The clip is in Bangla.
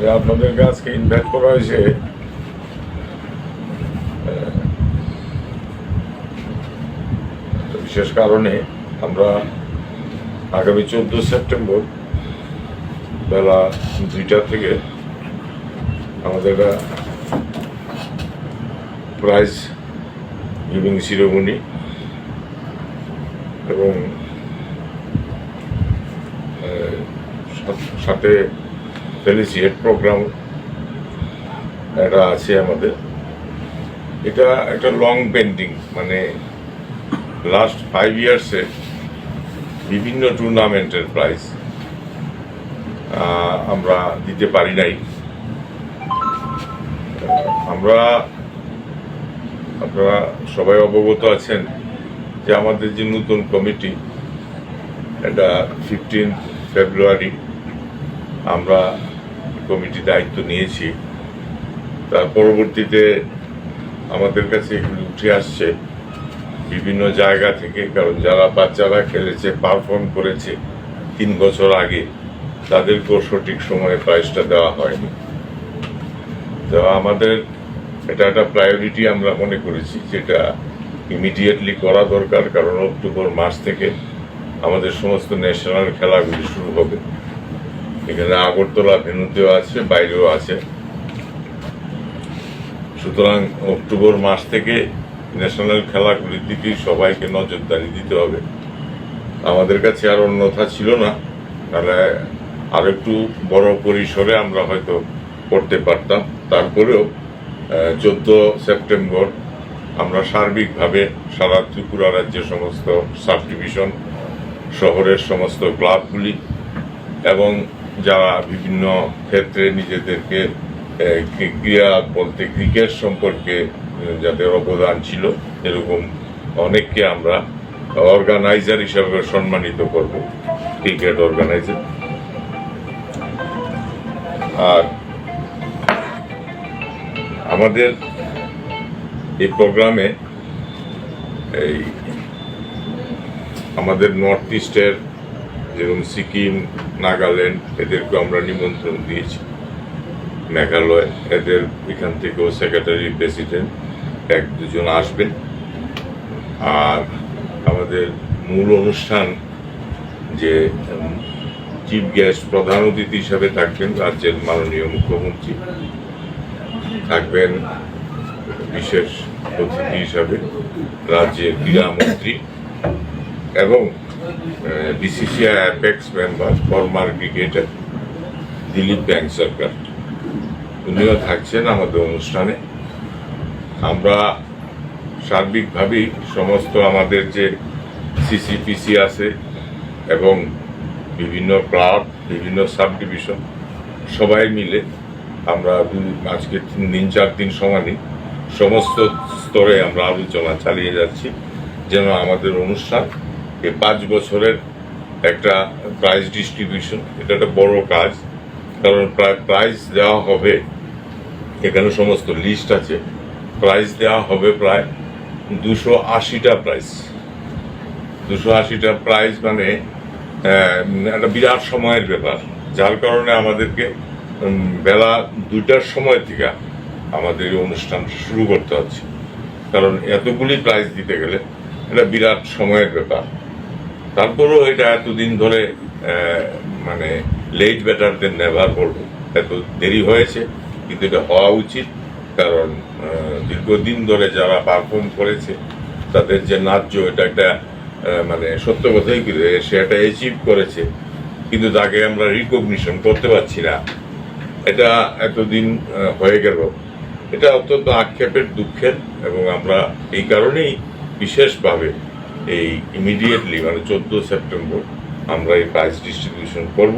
যে আপনাদেরকে আজকে ইনভাইট করা হয়েছে বিশেষ কারণে আমরা আগামী চোদ্দ সেপ্টেম্বর বেলা দুইটা থেকে আমাদের প্রাইজ গিভিং সিরোমনি এবং সাথে ফেলিসিয়েট প্রোগ্রাম এটা আছে আমাদের। এটা একটা লং পেন্টিং মানে লাস্ট ফাইভ ইয়ার্সে বিভিন্ন টুর্নামেন্টের প্রাইজ আমরা দিতে পারি নাই। আমরা, আপনারা সবাই অবগত আছেন যে আমাদের যে নতুন কমিটি এটা ফিফটিন ফেব্রুয়ারি আমরা কমিটি দায়িত্ব নিয়েছি। তার পরবর্তীতে আমাদের কাছে এগুলি উঠে আসছে। বিভিন্ন জায়গা থেকে, কারণ যারা বাচ্চারা খেলেছে পারফর্ম করেছে তিন বছর আগে, তাদেরকেও সঠিক সময়ে প্রাইজটা দেওয়া হয়নি। তো আমাদের এটা একটা প্রায়োরিটি আমরা মনে করেছি, যেটা ইমিডিয়েটলি করা দরকার, কারণ অক্টোবর মাস থেকে আমাদের সমস্ত ন্যাশনাল খেলাগুলি শুরু হবে। এখানে আগরতলা ভেনুতেও আছে, বাইরেও আছে। সুতরাং অক্টোবর মাস থেকে ন্যাশনাল খেলাগুলির দিকেই সবাইকে নজরদারি দিতে হবে। আমাদের কাছে আর অন্যথা ছিল না। তাহলে আর একটু বড় পরিসরে আমরা হয়তো করতে পারতাম। তারপরেও চোদ্দ সেপ্টেম্বর আমরা সার্বিকভাবে সারা ত্রিপুরা রাজ্যের সমস্ত সাব ডিভিশন, শহরের সমস্ত ক্লাবগুলি এবং যারা বিভিন্ন ক্ষেত্রে নিজেদেরকে আহ, ক্রি- ক্রীড়া বলতে ক্রিকেট সম্পর্কে যাদের অবদান ছিল এরকম অনেককে আমরা অর্গানাইজার হিসাবে সম্মানিত করব ক্রিকেট অর্গানাইজার। আর আমাদের এই প্রোগ্রামে এই আমাদের নর্থ ইস্টের যেরকম সিকিম, নাগাল্যান্ড এদেরকে আমরা নিমন্ত্রণ দিয়েছি। মেঘালয়, এদের এখান থেকেও সেক্রেটারি প্রেসিডেন্ট এক দুজন আসবেন আর আমাদের মূল অনুষ্ঠান যে চিফ গেস্ট প্রধান অতিথি হিসাবে থাকবেন রাজ্যের মাননীয় মুখ্যমন্ত্রী। থাকবেন বিশেষ অতিথি হিসাবে রাজ্যের ক্রীড়ামন্ত্রী এবং BCCI apex member former cricketer Dilip bank Sarkar. উনিও থাকছেন আমাদের অনুষ্ঠানে। আমরা সার্বিকভাবেই সমস্ত আমাদের যে সিসিপিসি আছে এবং বিভিন্ন ক্লাব, বিভিন্ন সাব ডিভিশন সবাই মিলে আমরা আজকে তিন দিন, চার দিন সমানই সমস্ত স্তরে আমরা আলোচনা চালিয়ে যাচ্ছি। যেন আমাদের অনুষ্ঠান এই পাঁচ বছরের একটা প্রাইজ ডিস্ট্রিবিউশন এটা একটা বড় কাজ। কারণ প্রায় প্রাইজ দেওয়া হবে, এখানে সমস্ত লিস্ট আছে প্রাইজ দেওয়া হবে প্রায় দুশো আশিটা প্রাইজ দুশো আশিটা প্রাইজ মানে একটা বিরাট সময়ের ব্যাপার। যার কারণে আমাদেরকে বেলা দুইটার সময় থেকে আমাদের অনুষ্ঠান শুরু করতে হচ্ছে। কারণ এতগুলি প্রাইজ দিতে গেলে, এটা বিরাট সময়ের ব্যাপার। তারপরেও এটা এতদিন ধরে মানে লেট বেটার দেন নেভার বলব এত দেরি হয়েছে, কিন্তু এটা হওয়া উচিত, কারণ দীর্ঘদিন ধরে যারা পারফর্ম করেছে, তাদের যে ন্যায্য এটা একটা মানে সত্য কথাই সে একটা অ্যাচিভ করেছে, কিন্তু তাকে আমরা রিকগনিশন করতে পারছি না। এটা এতদিন হয়ে গেল। এটা অত্যন্ত আক্ষেপের, দুঃখের, এবং আমরা এই কারণেই বিশেষভাবে এই ইমিডিয়েটলি মানে চোদ্দ সেপ্টেম্বর আমরা এই প্রাইজ ডিস্ট্রিবিউশন করব।